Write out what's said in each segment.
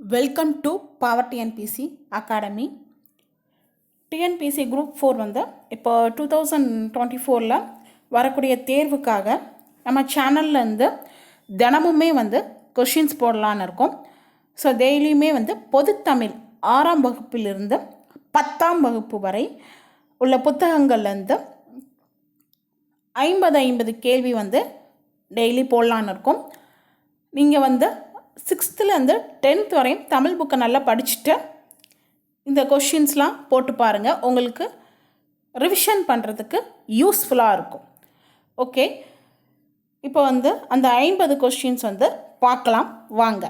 Welcome to Power TNPSC academy TNPSC group four வந்து இப்போ two thousand twenty ஃபோரில் வரக்கூடிய தேர்வுக்காக நம்ம சேனல்லேருந்து தினமுமே வந்து கொஷின்ஸ் போடலான்னு இருக்கோம். ஸோ டெய்லியுமே வந்து பொதுத்தமிழ் ஆறாம் வகுப்பிலிருந்து பத்தாம் வகுப்பு வரை உள்ள புத்தகங்கள்லேருந்து ஐம்பது ஐம்பது கேள்வி வந்து டெய்லி போடலான்னு இருக்கோம். நீங்கள் வந்து சிக்ஸ்த்துலேருந்து டென்த் வரையும் தமிழ் புக்கை நல்லா படிச்சுட்டு இந்த கொஷின்ஸ்லாம் போட்டு பாருங்கள் உங்களுக்கு ரிவிஷன் பண்ணுறதுக்கு யூஸ்ஃபுல்லாக இருக்கும். ஓகே இப்போ வந்து அந்த ஐம்பது கொஷின்ஸ் வந்து பார்க்கலாம். வாங்க.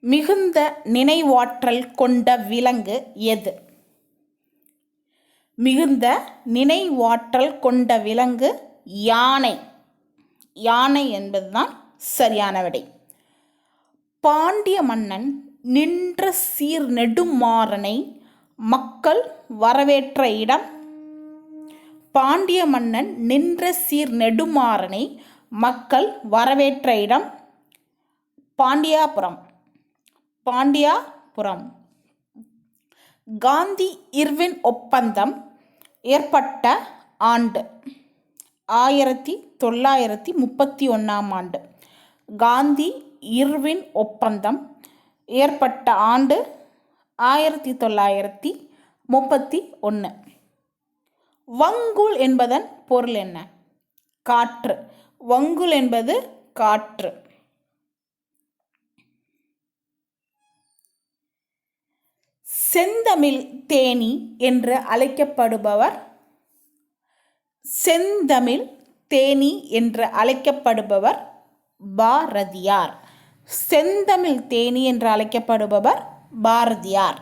மிகுந்த நினைவாற்றல் கொண்ட விலங்கு எது? மிகுந்த நினைவாற்றல் கொண்ட விலங்கு யானை. யானை என்பதுதான் சரியான விடை. பாண்டிய மன்னன் நின்ற சீர் நெடுமாறனை மக்கள் வரவேற்ற இடம். பாண்டிய மன்னன் நின்ற சீர் நெடுமாறனை மக்கள் வரவேற்ற இடம். பாண்டியாபுரம். பாண்டியாபுரம். காந்தி இர்வின் ஒப்பந்தம் ஏற்பட்ட ஆண்டு. ஆயிரத்தி தொள்ளாயிரத்தி முப்பத்தி ஒன்றாம் ஆண்டு. காந்தி இர்வின் ஒப்பந்தம் ஏற்பட்ட ஆண்டு ஆயிரத்தி தொள்ளாயிரத்தி முப்பத்தி ஒன்று வங்குல் என்பதன் பொருள் என்ன? காற்று. வங்குல் என்பது காற்று. செந்தமிழ் தேனி என்று அழைக்கப்படுபவர் செந்தமிழ் தேனி என்று அழைக்கப்படுபவர் பாரதியார். செந்தமிழ் தேனி என்று அழைக்கப்படுபவர் பாரதியார்.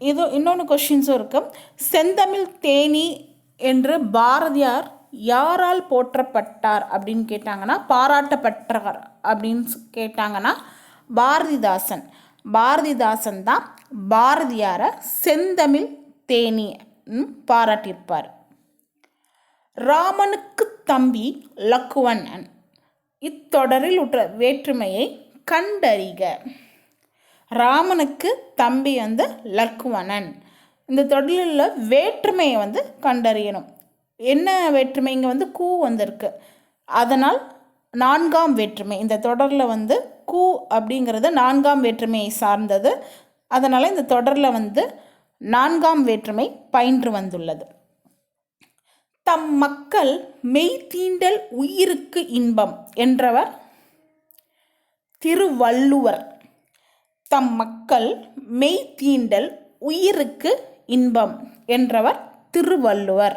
இது இன்னொன்று கொஷின்ஸும் இருக்கு. செந்தமிழ் தேனி என்று பாரதியார் யாரால் போற்றப்பட்டார் அப்படின்னு கேட்டாங்கன்னா பாராட்டப்பட்டார் அப்படின்னு கேட்டாங்கன்னா பாரதிதாசன். பாரதிதாசன் தான் பாரதியாரை செந்தமிழ் தேனி பாராட்டியிருப்பார். ராமனுக்கு தம்பி லக்குவண்ணன். இத்தொடரில் உற்ற வேற்றுமையை கண்டறிக. ராமனுக்கு தம்பி வந்து லக்குவணன் இந்த தொடரில் வேற்றுமையை வந்து கண்டறியணும். என்ன வேற்றுமை? இங்கே வந்து கூ வந்திருக்கு. அதனால் நான்காம் வேற்றுமை. இந்த தொடரில் வந்து கூ அப்படிங்கிறது நான்காம் வேற்றுமையை சார்ந்தது. அதனால் இந்த தொடரில் வந்து நான்காம் வேற்றுமை பயின்று வந்துள்ளது. தம் மக்கள் மெய்தீண்டல் உயிருக்கு இன்பம் என்றவர் திருவள்ளுவர். தம் மக்கள் மெய்தீண்டல் உயிருக்கு இன்பம் என்றவர் திருவள்ளுவர்.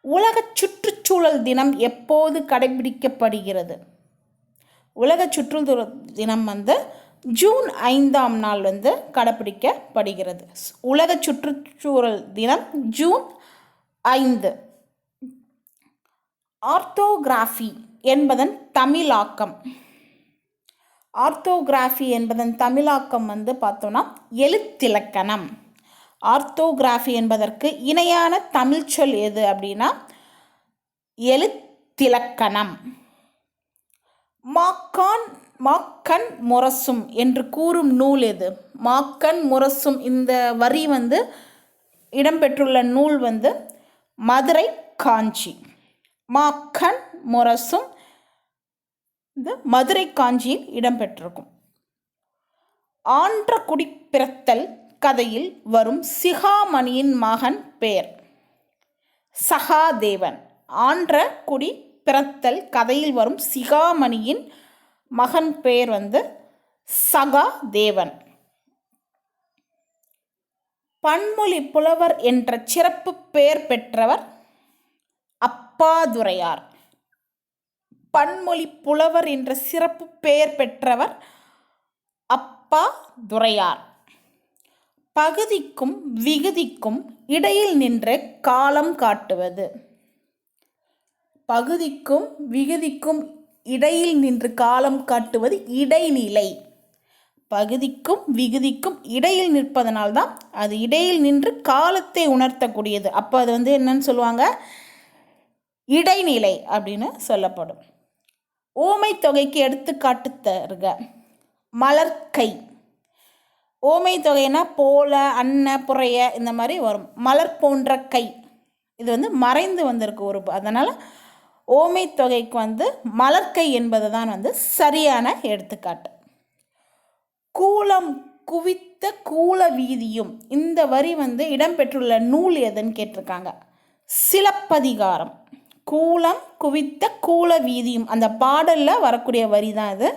உலக சுற்றுச்சூழல் தினம் எப்போது கடைபிடிக்கப்படுகிறது? உலக சுற்றுச்சூழல் தினம் வந்து ஜூன் ஐந்தாம் நாள் வந்து கடைப்பிடிக்கப்படுகிறது உலக சுற்றுச்சூழல் தினம் ஜூன் ஐந்து. ஆர்த்தோகிராஃபி என்பதன் தமிழாக்கம். ஆர்த்தோகிராஃபி என்பதன் தமிழாக்கம் வந்து பார்த்தோன்னா எழுத்திலக்கணம். ஆர்த்தோகிராஃபி என்பதற்கு இணையான தமிழ் சொல் எது அப்படின்னா எழுத்திலக்கணம். மாக்கான் மாக்கன் முரசும் என்று கூறும் நூல் எது? மாக்கன் முரசும் இந்த வரி வந்து இடம்பெற்றுள்ள நூல் வந்து மதுரை காஞ்சி. மாக்கன் முரசும் இந்த மதுரை காஞ்சியில் இடம்பெற்றிருக்கும். ஆன்ற குடி பிறத்தல் கதையில் வரும் சிகாமணியின் மகன் பெயர் சகாதேவன். ஆன்ற குடி பிறத்தல் கதையில் வரும் சிகாமணியின் மகன் பெயர் வந்து சகாதேவன். பன்மொழி புலவர் என்ற சிறப்பு பெயர் பெற்றவர் அப்பாதுரையார். பன்மொழி புலவர் என்ற சிறப்பு பெயர் பெற்றவர் அப்பா துரையார் பகுதிக்கும் விகுதிக்கும் இடையில் நின்று காலம் காட்டுவது. பகுதிக்கும் விகுதிக்கும் இடையில் நின்று காலம் காட்டுவது இடைநிலை. பகுதிக்கும் விகுதிக்கும் இடையில் நிற்பதனால்தான் அது இடையில் நின்று காலத்தை உணர்த்தக்கூடியது. அப்போ அது வந்து என்னன்னு சொல்லுவாங்க? இடைநிலை அப்படின்னு சொல்லப்படும். ஓமை தொகைக்கு எடுத்துக்காட்டு தருக மலர்க்கை. ஓமை தொகைனா போல அன்ன புறைய இந்த மாதிரி வரும். மலர் போன்ற கை. இது வந்து மறைந்து வந்திருக்கு ஒரு அதனால் ஓமை தொகைக்கு வந்து மலர்க்கை என்பது தான் வந்து சரியான எடுத்துக்காட்டு. கூலம் குவித்த கூல வீதியும் இந்த வரி வந்து இடம்பெற்றுள்ள நூல் எதுன்னு கேட்டிருக்காங்க. சிலப்பதிகாரம். கூலம் குவித்த கூல வீதியும். அந்த பாடலில் வரக்கூடிய வரி தான் இது.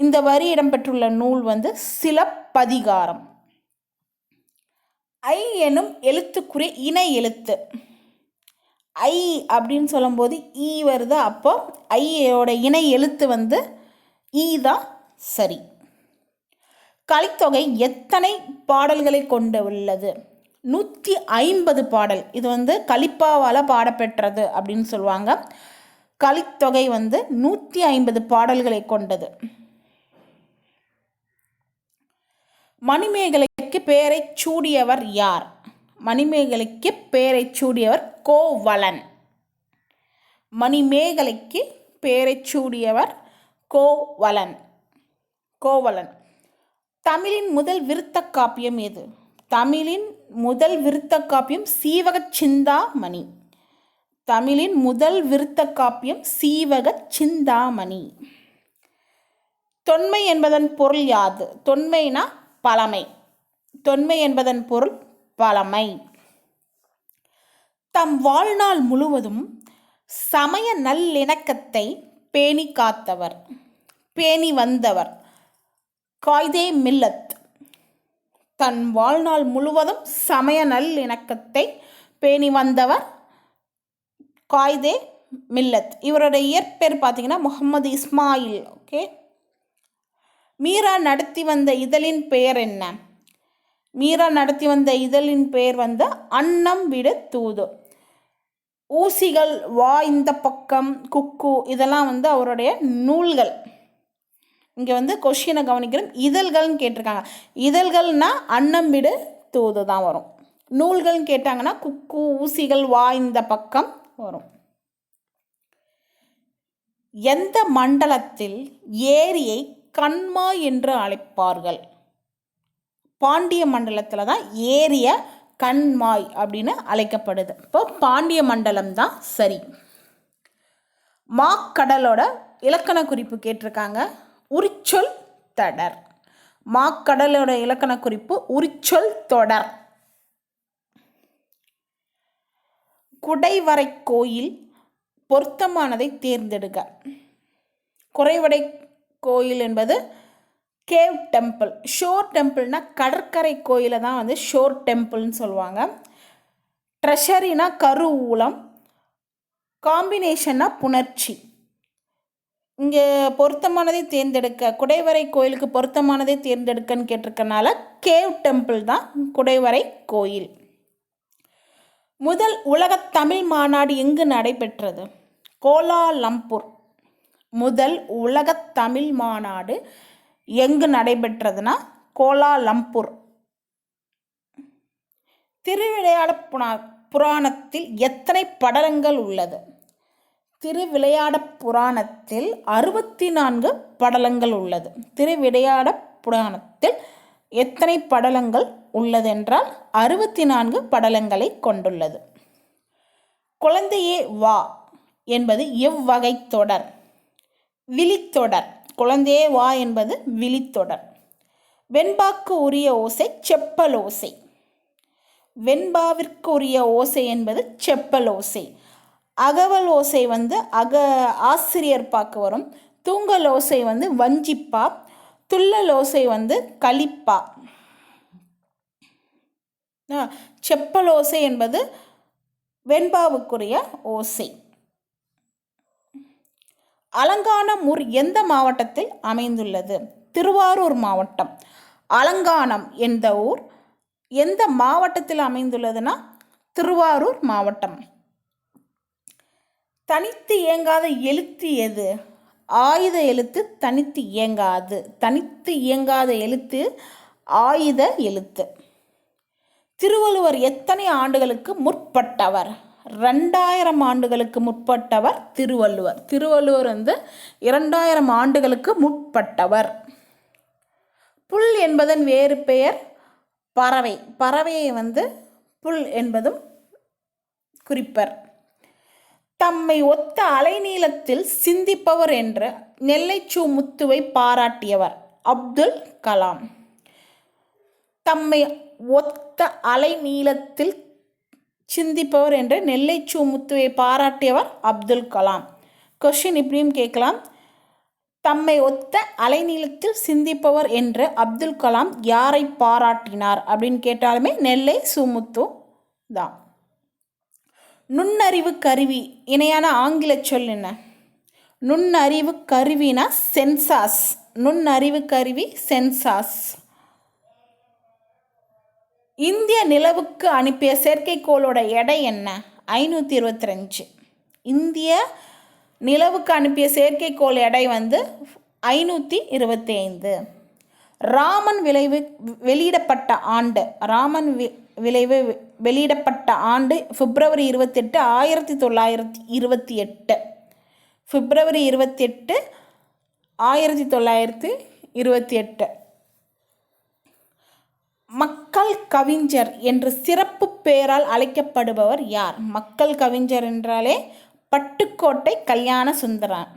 இந்த வரி இடம்பெற்றுள்ள நூல் வந்து சிலப்பதிகாரம். ஐ எனும் எழுத்துக்குரிய இணை எழுத்து. ஐ அப்படின்னு சொல்லும்போது ஈ வருது. அப்போ ஐயோட இணை எழுத்து வந்து ஈ தான் சரி. கலித்தொகை எத்தனை பாடல்களை கொண்டு உள்ளது நூற்றி ஐம்பது பாடல். இது வந்து கலிப்பாவால் பாடப்பெற்றது அப்படின்னு சொல்லுவாங்க. கலித்தொகை வந்து நூற்றி ஐம்பது பாடல்களை கொண்டது. மணிமேகலைக்கு பெயரை சூடியவர் யார்? மணிமேகலைக்கு பெயரை சூடியவர் கோவலன். மணிமேகலைக்கு பெயரை சூடியவர் கோவலன். கோவலன். தமிழின் முதல் விருத்த காப்பியம் எது? தமிழின் முதல் விருத்த காப்பியம் சீவக சிந்தாமணி. தமிழின் முதல் விருத்த காப்பியம் சீவக சிந்தாமணி. தொன்மை என்பதன் பொருள் யாது? தொன்மைனா பழமை. தொன்மை என்பதன் பொருள் பழமை. தம் வாழ்நாள் முழுவதும் சமய நல்லிணக்கத்தை பேணி காத்தவர் பேணி வந்தவர். காய்தே மில்லத். தன் வாழ்நாள் முழுவதும் சமய நல்லிணக்கத்தை பேணி வந்தவர் காய்தே மில்லத். இவருடைய இயற்பெயர் பார்த்தீங்கன்னா முகமது இஸ்மாயில் ஓகே மீரா நடத்தி வந்த இதழின் பெயர் என்ன? மீரா நடத்தி வந்த இதழின் பெயர் வந்து அன்னம் விட தூது. ஊசிகள் வா இந்த பக்கம் குக்கு இதெல்லாம் வந்து அவருடைய நூல்கள். இங்கே வந்து கொஷினை கவனிக்கிறோம் இதழ்கள்னு கேட்டிருக்காங்க. இதழ்கள்னா அன்னம் விடு தூது தான் வரும். நூல்கள்னு கேட்டாங்கன்னா குக்கு ஊசிகள் வா இந்த பக்கம் வரும். எந்த மண்டலத்தில் ஏரியை கண்மா என்று அழைப்பார்கள்? பாண்டிய மண்டலத்தில் தான் ஏரிய கண்மாய் அப்படின்னு அழைக்கப்படுது. இப்போ பாண்டிய மண்டலம் தான் சரி. மாக்கடலோட இலக்கண குறிப்பு கேட்டிருக்காங்க. உரிச்சொல் தொடர். மாக்கடலோட இலக்கண குறிப்பு உரிச்சொல் தொடர். குடைவரை கோயில் பொருத்தமானதை தேர்ந்தெடுக்க குறைவடை கோயில் என்பது கேவ் டெம்பிள் ஷோர் டெம்பிள்னா கடற்கரை கோயிலை தான் வந்து ஷோர் டெம்பிள்னு சொல்லுவாங்க. ட்ரெஷரினா கருவூலம் காம்பினேஷன்னா புணர்ச்சி. இங்கே பொருத்தமானதை தேர்ந்தெடுக்க குடைவரை கோயிலுக்கு பொருத்தமானதை தேர்ந்தெடுக்கன்னு கேட்டிருக்கனால கேவ் டெம்பிள் தான் குடைவரை கோயில். முதல் உலக தமிழ் மாநாடு எங்கு நடைபெற்றது? கோலாலம்பூர். முதல் உலக தமிழ் மாநாடு எங்கு நடைபெற்றதுன்னா கோலாலம்பூர். திருவிளையாட புனா புராணத்தில் எத்தனை படலங்கள் உள்ளது? திருவிளையாட புராணத்தில் அறுபத்தி நான்கு படலங்கள் உள்ளது. திருவிளையாட புராணத்தில் எத்தனை படலங்கள் உள்ளதென்றால் அறுபத்தி நான்கு படலங்களை கொண்டுள்ளது. குழந்தையே வா என்பது எவ்வகை தொடர்? விழித்தொடர். குழந்தையே வா என்பது விழித்தொடர். வெண்பாக்கு உரிய ஓசை செப்பல் ஓசை. வெண்பாவிற்கு உரிய ஓசை என்பது செப்பல் ஓசை. அகவல் ஓசை வந்து அக ஆசிரியர் பார்க்க வரும். தூங்கல் ஓசை வந்து வஞ்சிப்பா. துள்ளல் ஓசை வந்து கலிப்பா. செப்பல் ஓசை என்பது வெண்பாவுக்குரிய ஓசை. அலங்கானமூர் எந்த மாவட்டத்தில் அமைந்துள்ளது? திருவாரூர் மாவட்டம். அலங்கானம் என்ற ஊர்? எந்த மாவட்டத்தில் அமைந்துள்ளதுன்னா திருவாரூர் மாவட்டம். தனித்து இயங்காத எழுத்து எது? ஆயுத எழுத்து தனித்து இயங்காது. தனித்து இயங்காத எழுத்து ஆயுத எழுத்து. திருவள்ளுவர் எத்தனை ஆண்டுகளுக்கு முற்பட்டவர்? ரெண்டாயிரம் ஆண்டுகளுக்கு முற்பட்டவர் திருவள்ளுவர். திருவள்ளுவர் வந்து இரண்டாயிரம் ஆண்டுகளுக்கு முற்பட்டவர். புல் என்பதன் வேறு பெயர் பறவை. பறவையை வந்து புல் என்பதும் குறிப்பர். தம்மை ஒத்த அலைநீளத்தில் சிந்திப்பவர் என்று நெல்லைச்சூ முத்துவை பாராட்டியவர் அப்துல் கலாம். தம்மை ஒத்த அலைநீளத்தில் சிந்திப்பவர் என்று நெல்லைச்சூ முத்துவை பாராட்டியவர் அப்துல் கலாம். கொஷின் இப்படியும் கேட்கலாம். தம்மை ஒத்த அலைநீளத்தில் சிந்திப்பவர் என்று அப்துல் கலாம் யாரை பாராட்டினார் அப்படின்னு கேட்டாலுமே நெல்லை சுமுத்து தான். நுண்ணறிவு கருவி இணையான ஆங்கில சொல் என்ன? நுண்ணறிவு கருவினா சென்சாஸ். நுண்ணறிவு கருவி சென்சாஸ். இந்திய நிலவுக்கு அனுப்பிய செயற்கைக்கோளோட எடை என்ன? ஐநூற்றி இருபத்தஞ்சு இந்திய நிலவுக்கு அனுப்பிய செயற்கைக்கோள் எடை வந்து ஐநூற்றி இருபத்தி ஐந்து. ராமன் விளைவு வெளியிடப்பட்ட ஆண்டு ராமன் வி விளைவு வெளியிடப்பட்ட ஆண்டு பிப்ரவரி இருபத்தெட்டு ஆயிரத்தி தொள்ளாயிரத்தி இருபத்தி எட்டு. பிப்ரவரி இருபத்தெட்டு ஆயிரத்தி தொள்ளாயிரத்தி இருபத்தி எட்டு. மக்கள் கவிஞர் என்று சிறப்பு பெயரால் அழைக்கப்படுபவர் யார்? மக்கள் கவிஞர் என்றாலே பட்டுக்கோட்டை கல்யாண சுந்தரம்.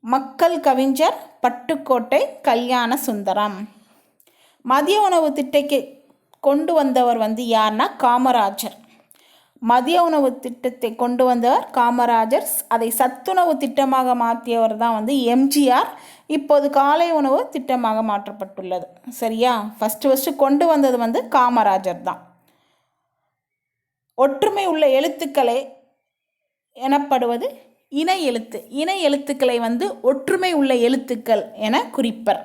மக்கள் கவிஞர் பட்டுக்கோட்டை கல்யாண சுந்தரம். மதிய உணவு திட்டைக்கு கொண்டு வந்தவர் வந்து யார்னா காமராஜர். மதிய உணவு திட்டத்தை கொண்டு வந்தவர் காமராஜர். அதை சத்துணவு திட்டமாக மாற்றியவர் தான் வந்து எம்ஜிஆர். இப்போது காலை உணவு திட்டமாக மாற்றப்பட்டுள்ளது. சரியா? ஃபஸ்ட்டு ஃபஸ்ட்டு கொண்டு வந்தது வந்து காமராஜர் தான். ஒற்றுமை உள்ள எழுத்துக்களை எனப்படுவது இணை எழுத்து. இணை எழுத்துக்களை வந்து ஒற்றுமை உள்ள எழுத்துக்கள் என குறிப்பர்.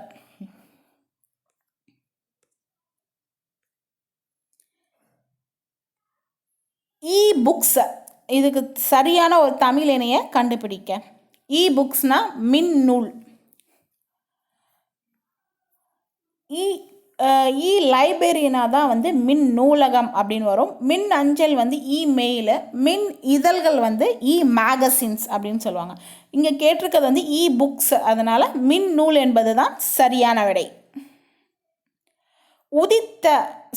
இ புக்ஸ் இதுக்கு சரியான ஒரு தமிழ் இணையை கண்டுபிடிக்க. இ புக்ஸ்னால் மின் நூல். இ இ லைப்ரரினா தான் வந்து மின் நூலகம் அப்படின்னு வரும். மின் அஞ்சல் வந்து இமெயிலு மின் இதழ்கள் வந்து இ மேகசின்ஸ் அப்படின்னு சொல்லுவாங்க. இங்கே கேட்டிருக்கிறது வந்து இ புக்ஸ் அதனால் மின் நூல் என்பது தான் சரியான விடை. உதித்த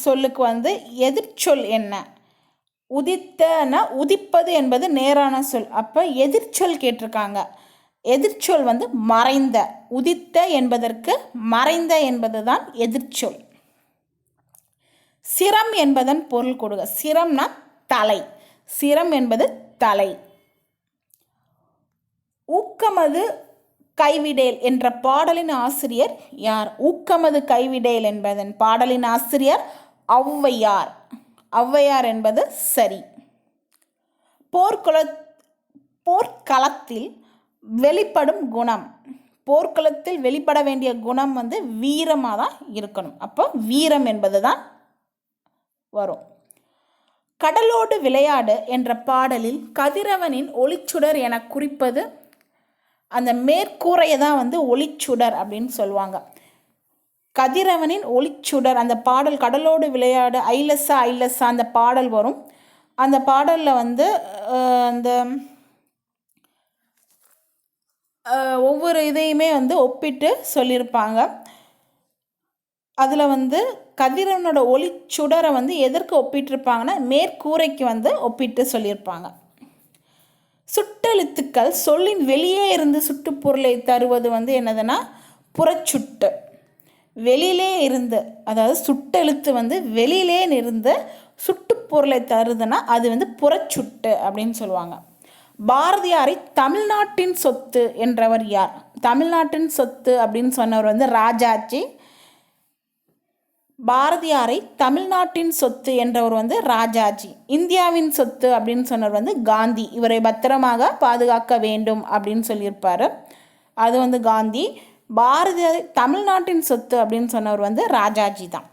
சொல்லுக்கு வந்து எதிர்ச்சொல் என்ன? உதித்தன உதிப்பது என்பது நேரான சொல். அப்போ எதிர்ச்சொல் கேட்டிருக்காங்க. எதிர்ச்சொல் வந்து மறைந்த உதித்த என்பதற்கு மறைந்த என்பது தான் எதிர்ச்சொல். சிரம் என்பதன் பொருள் கொடுங்க. சிரம்னா தலை. சிரம் என்பது தலை. ஊக்கமது கைவிடேல் என்ற பாடலின் ஆசிரியர் யார்? ஊக்கமது கைவிடேல் என்பதன் பாடலின் ஆசிரியர் ஔவையார். ஔவையார் என்பது சரி. போர்க்குல போர்க்களத்தில் வெளிப்படும் குணம். போர்க்களத்தில் வெளிப்பட வேண்டிய குணம் வந்து வீரமாக தான் இருக்கணும். அப்போ வீரம் என்பது தான் வரும். கடலோடு விளையாடு என்ற பாடலில் கதிரவனின் ஒளிச்சுடர் என குறிப்பது அந்த மேற்கூரையை தான் வந்து ஒளிச்சுடர் அப்படின்னு சொல்லுவாங்க. கதிரவனின் ஒளிச்சுடர் அந்த பாடல் கடலோடு விளையாடு ஐலசா ஐலசா அந்த பாடல் வரும். அந்த பாடலில் வந்து அந்த ஒவ்வொரு இதையுமே வந்து ஒப்பிட்டு சொல்லியிருப்பாங்க. அதில் வந்து கதிரவனோட ஒளிச்சுடரை வந்து எதற்கு ஒப்பிட்டிருப்பாங்கன்னா மேற்கூரைக்கு வந்து ஒப்பிட்டு சொல்லியிருப்பாங்க. சுட்டெழுத்துக்கள் சொல்லின் வெளியே இருந்து சுட்டுப்பொருளை தருவது வந்து என்னதுன்னா புறச்சுட்டு. வெளியிலே இருந்து அதாவது சுட்டெழுத்து வந்து வெளியிலே இருந்த சுட்டு பொருளை தருதுன்னா அது வந்து புறச்சுட்டு அப்படின்னு சொல்லுவாங்க. பாரதியாரை தமிழ்நாட்டின் சொத்து என்றவர் யார்? தமிழ்நாட்டின் சொத்து அப்படின்னு சொன்னவர் வந்து ராஜாஜி. பாரதியாரை தமிழ்நாட்டின் சொத்து என்றவர் வந்து ராஜாஜி. இந்தியாவின் சொத்து அப்படின்னு சொன்னவர் வந்து காந்தி. இவரை பத்திரமாக பாதுகாக்க வேண்டும் அப்படின்னு சொல்லியிருப்பார். அது வந்து காந்தி. பாரதியார் தமிழ்நாட்டின் சொத்து அப்படின்னு சொன்னவர் வந்து ராஜாஜி தான்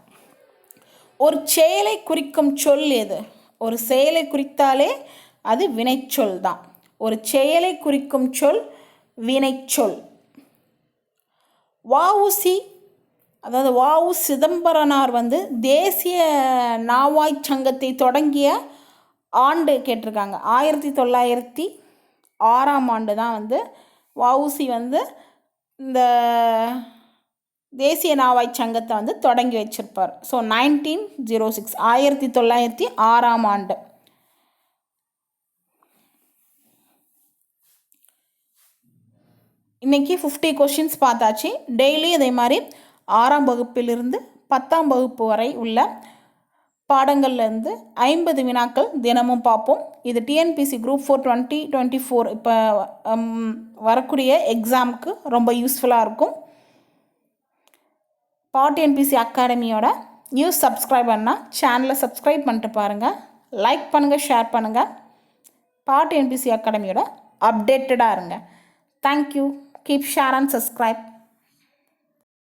ஒரு செயலை குறிக்கும் சொல் எது? ஒரு செயலை குறித்தாலே அது வினைச்சொல் தான் ஒரு செயலை குறிக்கும் சொல் வினைச்சொல் வஉசி அதாவது வஉ சிதம்பரனார் வந்து தேசிய நாவாய் சங்கத்தை தொடங்கிய ஆண்டு கேட்டிருக்காங்க. ஆயிரத்தி தொள்ளாயிரத்தி ஆறாம் ஆண்டு தான் வந்து வஉசி வந்து இந்த தேசிய நாவாய் சங்கத்தை வந்து தொடங்கி வச்சிருப்பார். So nineteen zero oh six ஆயிரத்தி தொள்ளாயிரத்தி ஆறாம் ஆண்டு. இன்றைக்கி ஃபிஃப்டி கொஷின்ஸ் பார்த்தாச்சு. டெய்லி இதே மாதிரி ஆறாம் வகுப்பிலிருந்து பத்தாம் வகுப்பு வரை உள்ள பாடங்கள்லேருந்து ஐம்பது வினாக்கள் தினமும் பார்ப்போம். இது TNPSC group four twenty twenty four இப்போ வரக்கூடிய எக்ஸாமுக்கு ரொம்ப யூஸ்ஃபுல்லாக இருக்கும். பாட் என்பிசி அகாடமியோட நியூஸ் சப்ஸ்கிரைப் பண்ணால் சேனலை சப்ஸ்கிரைப் பண்ணிட்டு பாருங்கள் லைக் பண்ணுங்கள் ஷேர் பண்ணுங்கள் பாட் என்பிசி அகாடமியோட அப்டேட்டடாக இருங்க. Thank you keep share and subscribe